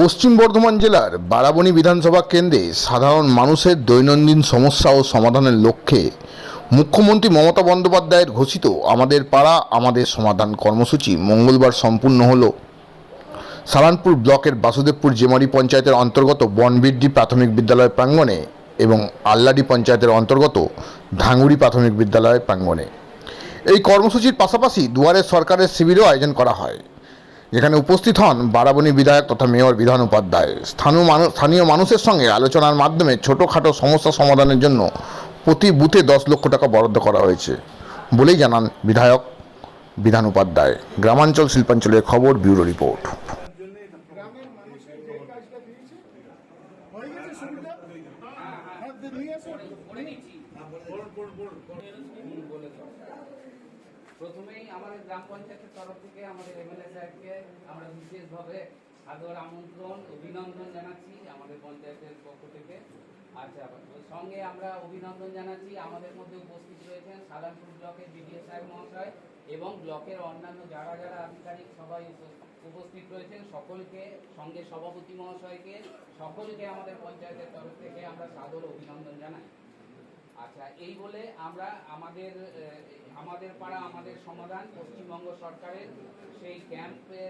পশ্চিম বর্ধমান জেলার বারাবণী বিধানসভা কেন্দ্রে সাধারণ মানুষের দৈনন্দিন সমস্যা ও সমাধানের লক্ষ্যে মুখ্যমন্ত্রী মমতা বন্দ্যোপাধ্যায়ের ঘোষিত আমাদের পাড়া, আমাদের সমাধান কর্মসূচি মঙ্গলবার সম্পূর্ণ হল। সালানপুর ব্লকের বাসুদেবপুর জেমারি পঞ্চায়েতের অন্তর্গত বনবিড্ডি প্রাথমিক বিদ্যালয় প্রাঙ্গণে এবং আল্লাডি পঞ্চায়েতের অন্তর্গত ধাঙ্গুড়ি প্রাথমিক বিদ্যালয় প্রাঙ্গণে। এই কর্মসূচির পাশাপাশি দুয়ারে সরকারের শিবিরও আয়োজন করা হয়। যেখানে উপস্থিত হন বারাবণী বিধায়ক তথা মেয়র বিধান উপাধ্যায় স্থানীয় মানুষ স্থানীয় মানুষের সঙ্গে আলোচনার মাধ্যমে ছোটোখাটো সমস্যা সমাধানের জন্য প্রতি বুথে দশ লক্ষ টাকা বরাদ্দ করা হয়েছে বলেই জানান বিধায়ক বিধান উপাধ্যায় গ্রামাঞ্চল শিল্পাঞ্চলের খবর ব্যুরো রিপোর্ট হয়ে হ্যাঁ প্রথমেই আমাদের গ্রাম পঞ্চায়েতের তরফ থেকে আমাদের এমএলএ সাহেবকে আমরা বিশেষভাবে সাদর আমন্ত্রণ, অভিনন্দন জানাচ্ছি আমাদের পঞ্চায়েতের পক্ষ থেকে। আচ্ছা সঙ্গে আমরা অভিনন্দন জানাচ্ছি আমাদের মধ্যে উপস্থিত রয়েছেন সালানপুর ব্লকের বিডিও সাহেব মহাশয় এবং ব্লকের অন্যান্য যারা যারা আধিকারিক সবাই উপ- উপস্থিত রয়েছেন সকলকে, সঙ্গে সভাপতি মহাশয়কে, সকলকে আমাদের পঞ্চায়েতের তরফ থেকে আমরা সাদর অভিনন্দন জানাই। আচ্ছা এই বলে আমরা আমাদের আমাদের পাড়া, আমাদের সমাধান পশ্চিমবঙ্গ সরকারের সেই ক্যাম্পে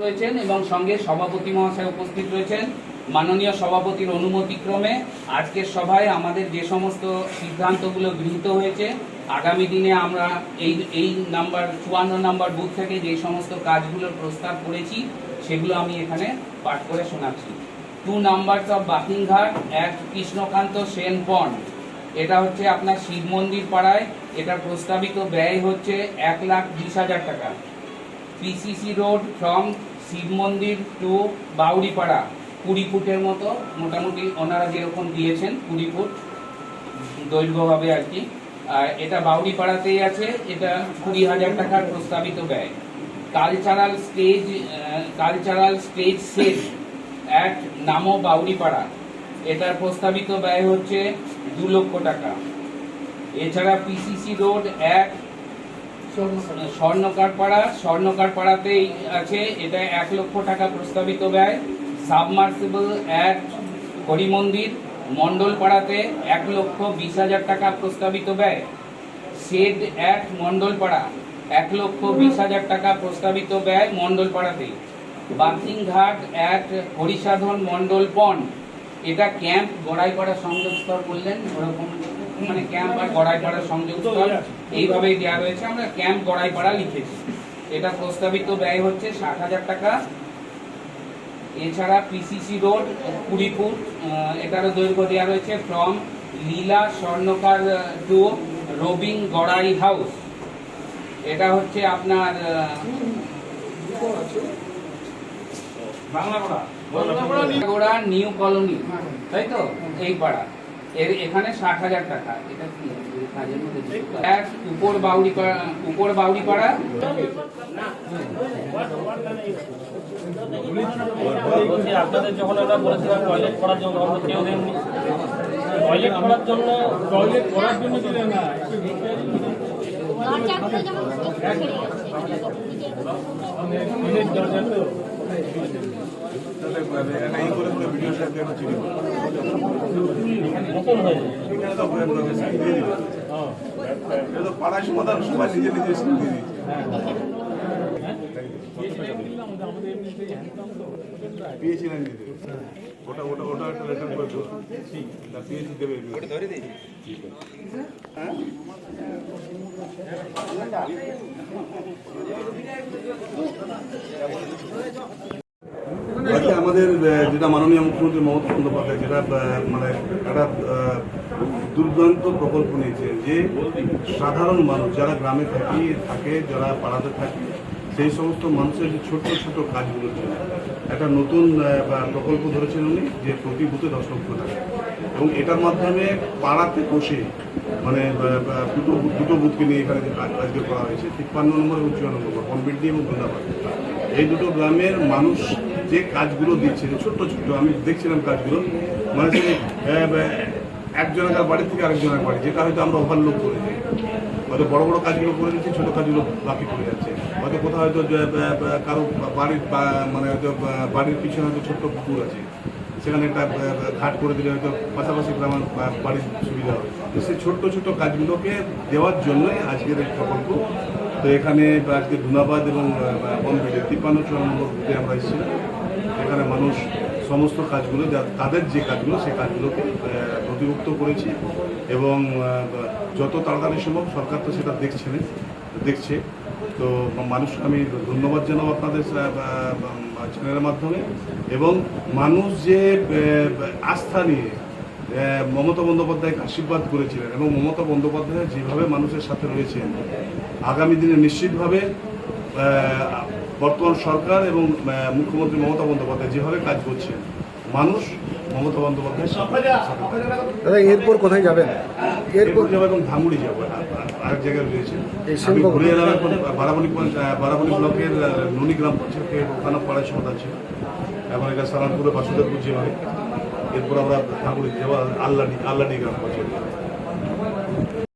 রয়েছেন এবং সঙ্গে সভাপতি মহাশয় উপস্থিত রয়েছেন। মাননীয় সভাপতির অনুমতিক্রমে আজকের সভায় আমাদের যে সমস্ত সিদ্ধান্তগুলো গৃহীত হয়েছে আগামী দিনে আমরা এই এই নাম্বার, চুয়ান্ন নাম্বার বুথ থেকে যে সমস্ত কাজগুলোর প্রস্তাব করেছি, সেগুলো আমি এখানে পাঠ করে শোনাচ্ছি। টু নাম্বারস অফ বাকিংঘাট এক কৃষ্ণকান্ত সেন পন্ড। এটা হচ্ছে আপনার শিব মন্দির পাড়ায় এটার প্রস্তাবিত ব্যয় হচ্ছে এক লাখ বিশ হাজার টাকা। পিসিসি রোড ফ্রম শিব মন্দির টু বাউরিপাড়া কুড়ি ফুটের মতো, মোটামুটি ওনারা যেরকম দিয়েছেন, কুড়ি ফুট দৈর্ঘ্যভাবে আর কি। এটা বাউরিপাড়াতেই আছে, এটা কুড়ি হাজার টাকার প্রস্তাবিত ব্যয়। Cultural stage cultural stage set এক নামো বাউরিপাড়া এটার প্রস্তাবিত ব্যয় হচ্ছে দু লক্ষ টাকা। এছাড়া পিসিসি রোড এক স্বর্ণকার পাড়া, স্বর্ণকার পাড়াতেই আছে, এটা এক লক্ষ টাকা প্রস্তাবিত ব্যয়। সাবমার্সিবল এক হরিমন্দির মন্ডল পাড়াতে এক লক্ষ বিশ হাজার টাকা প্রস্তাবিত ব্যয়। শেড এক মন্ডল পাড়া এক লক্ষ বিশ হাজার টাকা প্রস্তাবিত ব্যয় মন্ডল পাড়াতে বাথিংঘাট এক হরিসাধন মন্ডল পন্ড এটা ক্যাম্প গড়াইপাড়া সংযোগস্থল বললেন, ওরকম মানে ক্যাম্প আর গড়াইপাড়া সংযোগস্থল এইভাবেই দেওয়া রয়েছে, আমরা ক্যাম্প গড়াইপাড়া লিখেছি। এটা প্রস্তাবিত ব্যয় হচ্ছে ষাট হাজার টাকা। এছাড়া পিসিসি রোড কুড়ি ফুট আহ, এটারও দৈর্ঘ্য দেওয়া রয়েছে ফ্রম লীলা স্বর্ণকার টু রবিং গড়াই হাউস এটা হচ্ছে আপনার বাংলাগোড়া নিউ কলোনি। তাই তো? এই পাড়া। এর এখানে ষাট হাজার টাকা। এটা কি? এক উপর বাউরি পাড়া উপর বাউরি পাড়া আপনাদের যখন আমরা বলেছিলাম টয়লেট করার জন্য কেউ দেননি। টয়লেট করার জন্য টয়লেট করার জন্য দিলে না দরজাগুলো সমাধান সবাই নিজে ওটা ওটা ওটা একটা রিটার্ন করে দেবো। তা পেয়েছি দেবে ওটা ধরে দিয়েছি। আজকে আমাদের যেটা মাননীয় মুখ্যমন্ত্রী মমতা বন্দ্যোপাধ্যায় যেটা মানে একটা দুর্দান্ত প্রকল্প নিয়েছে যে সাধারণ মানুষ যারা গ্রামে থাকি, থাকে, যারা পাড়াতে থাকে, সেই সমস্ত মানুষের যে ছোট ছোট কাজগুলো জন্য একটা নতুন প্রকল্প ধরেছেন উনি যে প্রতি বুথে দশ লক্ষ টাকা। এবং এটার মাধ্যমে পাড়াতে বসে মানে দুটো দুটো বুথকে নিয়ে এখানে যে কাজ আজকে করা হয়েছে, তিপ্পান্ন নম্বর এবং চুয়ান্ন নম্বর বনবিডি এবং বৃন্দাবাদ এই দুটো গ্রামের মানুষ যে কাজগুলো দিচ্ছে ছোট্ট ছোট্ট, আমি দেখছিলাম কাজগুলো মানে একজনের বাড়ি থেকে আরেকজনের বাড়ি, যেটা হয়তো আমরা ওভারলোক করে দিই হয়তো বড় বড় কাজগুলো করে দিচ্ছি, ছোটো কাজগুলো বাকি পড়ে যাচ্ছে। হয়তো কোথাও হয়তো কারও বাড়ির মানে হয়তো বাড়ির পিছনে হয়তো ছোট্ট পুকুর আছে। সেখানে একটা ঘাট করে দিলে হয়তো পাশাপাশি গ্রামের বাড়ির সুবিধা হবে। তো সেই ছোট্ট ছোট্ট কাজগুলোকে দেওয়ার জন্যই আজকের এই প্রকল্প। তো এখানে আজকে ধুনাবাদ এবং বম্বেতে তিপ্পান্ন বুথে আমরা এসেছিলাম। এখানে মানুষ সমস্ত কাজগুলো তাদের যে কাজগুলো সেই কাজগুলোকে নথিভুক্ত করেছি এবং যত তাড়াতাড়ি সম্ভব সরকার তো সেটা দেখছে দেখছে। তো মানুষ, আমি ধন্যবাদ জানাব আপনাদের চ্যানেলের মাধ্যমে। এবং মানুষ যে আস্থা নিয়ে মমতা বন্দ্যোপাধ্যায়কে আশীর্বাদ করেছিলেন এবং মমতা বন্দ্যোপাধ্যায় যেভাবে মানুষের সাথে রয়েছেন, আগামী দিনে নিশ্চিতভাবে বর্তমান সরকার এবং মুখ্যমন্ত্রী মমতা বন্দ্যোপাধ্যায় যেভাবে কাজ করছেন মানুষ মমতা বন্দ্যোপাধ্যায়ের সাথে দাদা এরপর কোথায় যাবেন? এরপর যাব এবং ধামুড়ি যাব। আর- আর- আরেক জায়গায় রয়েছে। আমি ঘুরে এলাম এখন বারাবণী বারাবণী ব্লকের ননী গ্রাম পঞ্চায়েতের ওখানে পাড়ায় সমাধান আছে। এখন এটা সালানপুরে বাসুদেবপুর যেভাবে। এরপর আমরা ধামুড়ি যাব আল্লাডি আল্লাডি গ্রাম পঞ্চায়েত।